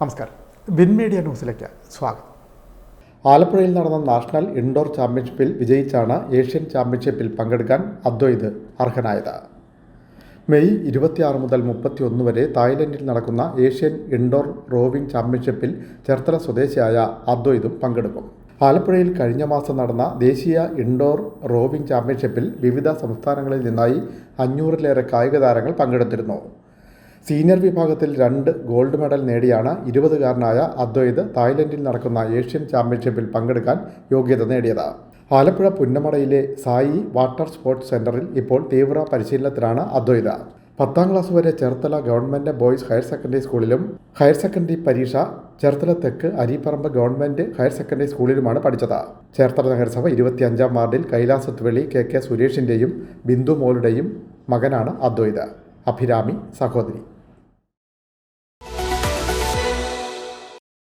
നമസ്കാരം. Win media ന്യൂസിലേക്ക് സ്വാഗതം. ആലപ്പുഴയിൽ നടന്ന നാഷണൽ ഇൻഡോർ ചാമ്പ്യൻഷിപ്പിൽ വിജയിച്ചാണ് ഏഷ്യൻ ചാമ്പ്യൻഷിപ്പിൽ പങ്കെടുക്കാൻ അദ്വൈത് അർഹനായത്. മെയ് ഇരുപത്തിയാറ് മുതൽ മുപ്പത്തിയൊന്ന് വരെ തായ്ലൻഡിൽ നടക്കുന്ന ഏഷ്യൻ ഇൻഡോർ റോവിംഗ് ചാമ്പ്യൻഷിപ്പിൽ ചേർത്തല സ്വദേശിയായ അദ്വൈതും പങ്കെടുക്കും. ആലപ്പുഴയിൽ കഴിഞ്ഞ മാസം നടന്ന ദേശീയ ഇൻഡോർ റോവിംഗ് ചാമ്പ്യൻഷിപ്പിൽ വിവിധ സംസ്ഥാനങ്ങളിൽ നിന്നായി അഞ്ഞൂറിലേറെ കായിക താരങ്ങൾ പങ്കെടുത്തിരുന്നു. സീനിയർ വിഭാഗത്തിൽ രണ്ട് ഗോൾഡ് മെഡൽ നേടിയാണ് ഇരുപതുകാരനായ അദ്വൈത് തായ്ലൻഡിൽ നടക്കുന്ന ഏഷ്യൻ ചാമ്പ്യൻഷിപ്പിൽ പങ്കെടുക്കാൻ യോഗ്യത നേടിയത്. ആലപ്പുഴ പുന്നമടയിലെ സായി വാട്ടർ സ്പോർട്സ് സെന്ററിൽ ഇപ്പോൾ തീവ്ര പരിശീലനത്തിലാണ് അദ്വൈത. പത്താം ക്ലാസ് വരെ Cherthala government boys higher secondary സ്കൂളിലും ഹയർ സെക്കൻഡറി പരീക്ഷ ചേർത്തല തെക്ക് അരിപ്പറമ്പ് ഗവൺമെന്റ് ഹയർ സെക്കൻഡറി സ്കൂളിലുമാണ് പഠിച്ചത്. ചേർത്തല നഗരസഭ ഇരുപത്തിയഞ്ചാം വാർഡിൽ കൈലാസത്തുവെളി കെ കെ സുരേഷിന്റെയും ബിന്ദു മോളുടെയും മകനാണ് അദ്വൈത. അഭിരാമി സഹോദരി.